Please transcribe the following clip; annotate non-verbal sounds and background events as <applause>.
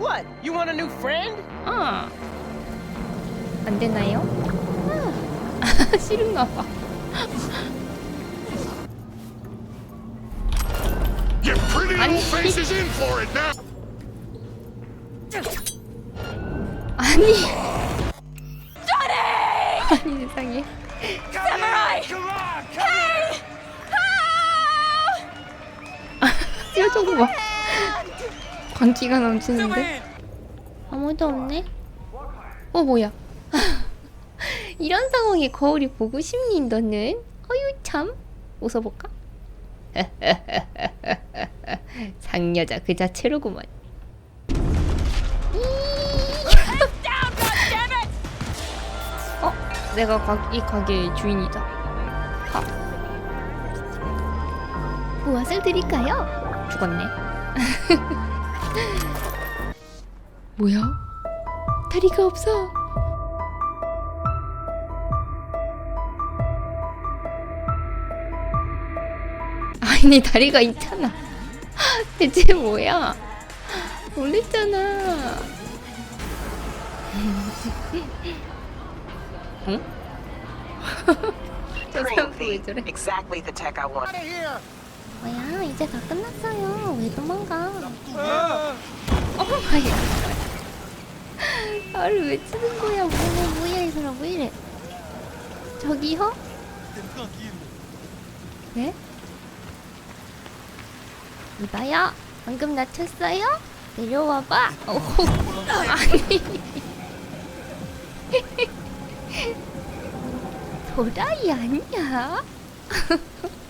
What? You want a new friend? 아. 안 되나요? 아. 싫은가 봐. Your pretty 아니. little face is in for it now. 아니. 아니 세상에. Samurai! Come on, come 표정 봐. 광기가 넘치는데? 아무도 없네? 어 뭐야? <laughs> 이런 상황에 거울이 보고 싶니 너는? 어유 참 웃어볼까? <laughs> 상여자 그 자체로구만. 어? 내가 가, 이 가게의 주인이다. 하. 무엇을 드릴까요? 죽었네. <laughs> 뭐야? 다리가 없어. 아니 다리가 있잖아. <laughs> 대체 뭐야? 놀랬잖아. <laughs> 응? <laughs> 저 사람 왜 저래? Exactly the tech I want. 뭐야? 이제 다 끝났어요. 왜 도망가? 어 마이 나를 왜 치는 거야? 뭐야 뭐야 이 사람 왜 이래? 저기요? 네? 이봐요. 방금 다쳤어요? 내려와봐. 오 아니. 도라이 아니야? <laughs>